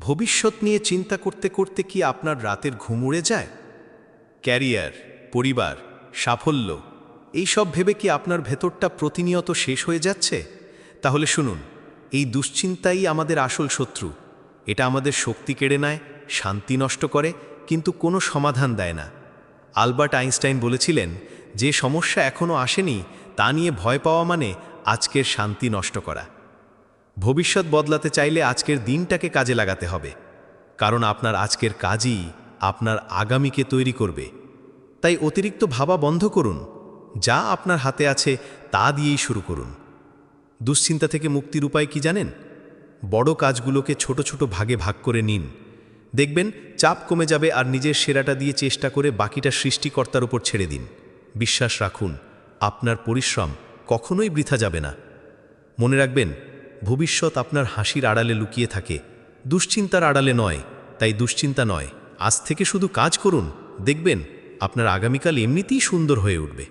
ভবিষ্যৎ নিয়ে চিন্তা করতে করতে কি আপনার রাতের ঘুম উড়ে যায়? ক্যারিয়ার, পরিবার, সাফল্য, এইসব ভেবে কি আপনার ভেতরটা প্রতিনিয়ত শেষ হয়ে যাচ্ছে? তাহলে শুনুন, এই দুশ্চিন্তাই আমাদের আসল শত্রু। এটা আমাদের শক্তি কেড়ে নেয়, শান্তি নষ্ট করে, কিন্তু কোনো সমাধান দেয় না। আলবার্ট আইনস্টাইন বলেছিলেন, যে সমস্যা এখনও আসেনি, তা নিয়ে ভয় পাওয়া মানে আজকের শান্তি নষ্ট করা। ভবিষ্যৎ বদলাতে চাইলে আজকের দিনটাকে কাজে লাগাতে হবে। কারণ আপনার আজকের কাজই আপনার আগামীকে তৈরি করবে। তাই অতিরিক্ত ভাবা বন্ধ করুন। যা আপনার হাতে আছে তা দিয়েই শুরু করুন। দুশ্চিন্তা থেকে মুক্তির উপায় কি জানেন? বড় কাজগুলোকে ছোট ছোট ভাগে ভাগ করে নিন। দেখবেন চাপ কমে যাবে আর নিজের সেরাটা দিয়ে চেষ্টা করে বাকিটা সৃষ্টিকর্তার উপর ছেড়ে দিন। বিশ্বাস রাখুন, আপনার পরিশ্রম কখনোই বৃথা যাবে না। মনে রাখবেন ভবিষ্যৎ আপনার হাসির আড়ালে লুকিয়ে থাকে। দুশ্চিন্তার আড়ালে নয়, তাই দুশ্চিন্তা নয়। আজ থেকে শুধু কাজ করুন, দেখবেন, আপনার আগামীকাল এমনিতেই সুন্দর হয়ে উঠবে।